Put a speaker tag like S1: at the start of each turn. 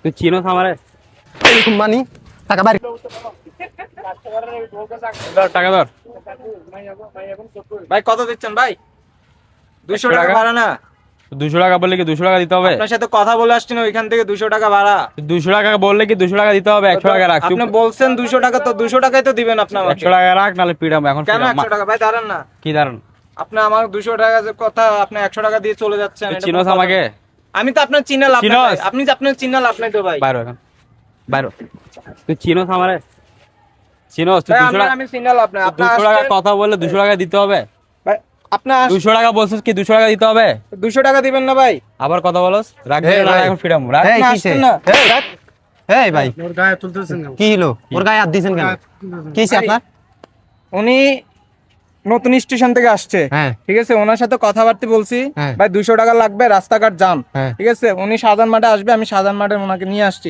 S1: তুই চিনোস আমারে?
S2: মানি টাকা বাড়ি।
S1: টাকা ধর।
S3: ভাই কত দিচ্ছেন ভাই? দুশো টাকা? ভাড়া না?
S1: দুশো টাকা বললে কি দুশো টাকা দিতে হবে?
S3: আপনার সাথে কথা বলে আসছি না ওইখান থেকে দুশো টাকা ভাড়া।
S1: দুশো টাকা বললে কি দুশো টাকা দিতে হবে? একশো টাকা রাখ
S3: আপনি বলছেন দুশো টাকা তো দুশো টাকাই তো দিবেন আপনি আমাকে।
S1: একশো টাকা রাখ নাহলে পিড়াম এখন
S3: কেন একশো টাকা? ভাই দাঁড়ান না।
S1: কি দাঁড়ান?
S3: আপনি আমার দুশো টাকা কথা আপনি একশো টাকা দিয়ে চলে যাচ্ছেন
S1: চিনোস আমাকে।
S3: আমি তো আপনার চিনা লাভ নাই আপনি যে আপনার চিনা লাভ নাই তো ভাই।
S1: বাইরো এখন। বাইরো তুই চিনোস আমারে? চিনোস তুই
S3: ভাই,
S1: দুশো
S3: আপনার
S1: টাকা
S3: আমি চিনা লাভ নাই। আপনি
S1: দুশো টাকা কথা বললে দুশো টাকা দিতে হবে।
S3: ভাই আপনার
S1: দুশো টাকা বলছিস কি দুশো টাকা দিতে হবে?
S3: দুশো টাকা দিবেন না ভাই।
S1: আবার কথা বলস? রাখ না, এখন ফিরাম রাখ।
S3: আসছেন না।
S2: এই ভাই।
S4: ওর গায়ে তুলতেছেন কেন?
S2: কি হলো? ওর গায়ে হাত দিয়েছেন কেন? আপনার?
S3: উনি নতুন স্টেশন থেকে আসছে।
S2: হ্যাঁ।
S3: ঠিক আছে? ওনার সাথে কথাবার্তা বলছি।
S2: হ্যাঁ।
S3: ভাই দুশো টাকা লাগবে রাস্তাঘাট জাম।
S2: হ্যাঁ।
S3: ঠিক আছে? উনি সাধারণ মাঠে আসবে আমি সাধারণ মাঠে ওনাকে নিয়ে আসছি।